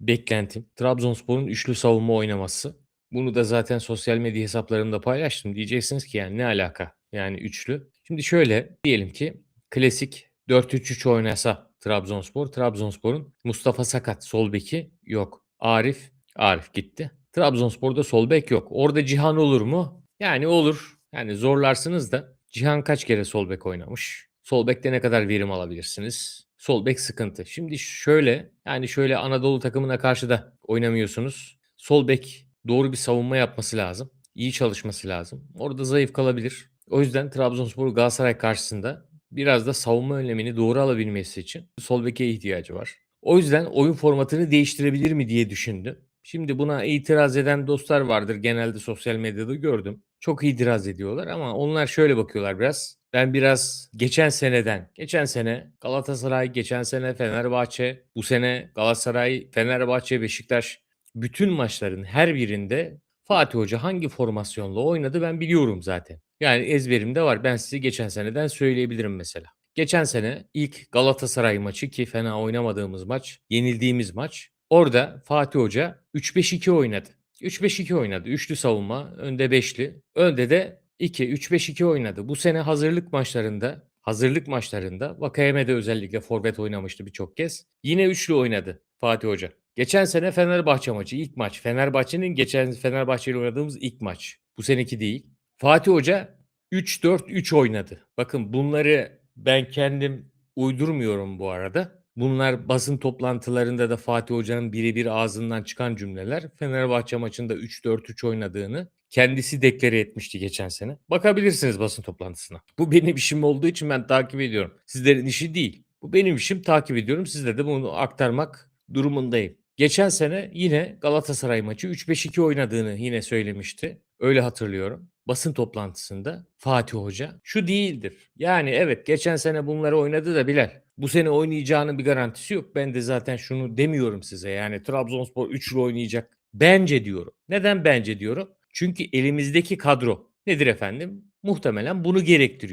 beklentim Trabzonspor'un üçlü savunma oynaması. Bunu da zaten sosyal medya hesaplarımda paylaştım. Diyeceksiniz ki yani ne alaka? Yani üçlü. Şimdi şöyle diyelim ki klasik 4-3-3 oynasa Trabzonspor. Trabzonspor'un Mustafa Sakat sol beki yok. Arif, Arif gitti. Trabzonspor'da sol bek yok. Orada Cihan olur mu? Yani olur. Yani zorlarsınız da Cihan kaç kere sol bek oynamış? Sol bekte ne kadar verim alabilirsiniz? Sol bek sıkıntı. Şimdi şöyle yani şöyle Anadolu takımına karşı da oynamıyorsunuz. Sol bek doğru bir savunma yapması lazım. İyi çalışması lazım. Orada zayıf kalabilir. O yüzden Trabzonspor Galatasaray karşısında biraz da savunma önlemini doğru alabilmesi için sol beke ihtiyacı var. O yüzden oyun formatını değiştirebilir mi diye düşündüm. Şimdi buna itiraz eden dostlar vardır. Genelde sosyal medyada gördüm. Çok itiraz ediyorlar ama onlar şöyle bakıyorlar biraz. Ben biraz geçen seneden, geçen sene Galatasaray, geçen sene Fenerbahçe, bu sene Galatasaray, Fenerbahçe, Beşiktaş bütün maçların her birinde Fatih Hoca hangi formasyonla oynadı ben biliyorum zaten. Yani ezberimde var. Ben size geçen seneden söyleyebilirim mesela. Geçen sene ilk Galatasaray maçı ki fena oynamadığımız maç, yenildiğimiz maç. Orada Fatih Hoca 3-5-2 oynadı. 3-5-2 oynadı. Üçlü savunma, önde beşli. Önde de 2 3-5-2 oynadı. Bu sene hazırlık maçlarında, hazırlık maçlarında Vakayeme'de özellikle forvet oynamıştı birçok kez. Yine üçlü oynadı Fatih Hoca. Geçen sene Fenerbahçe maçı ilk maç. Fenerbahçe'nin geçen Fenerbahçe ile oynadığımız ilk maç. Bu seneki değil. Fatih Hoca 3-4-3 oynadı. Bakın bunları ben kendim uydurmuyorum bu arada. Bunlar basın toplantılarında da Fatih Hoca'nın birebir ağzından çıkan cümleler. Fenerbahçe maçında 3-4-3 oynadığını kendisi deklare etmişti geçen sene. Bakabilirsiniz basın toplantısına. Bu benim işim olduğu için ben takip ediyorum. Sizlerin işi değil. Bu benim işim takip ediyorum. Sizlere de bunu aktarmak durumundayım. Geçen sene yine Galatasaray maçı 3-5-2 oynadığını yine söylemişti. Öyle hatırlıyorum. Basın toplantısında Fatih Hoca şu değildir. Yani evet geçen sene bunları oynadı da Bilal. Bu sene oynayacağının bir garantisi yok. Ben de zaten şunu demiyorum size. Yani Trabzonspor üçlü oynayacak. Bence diyorum. Neden bence diyorum? Çünkü elimizdeki kadro nedir efendim? Muhtemelen bunu gerektiriyor.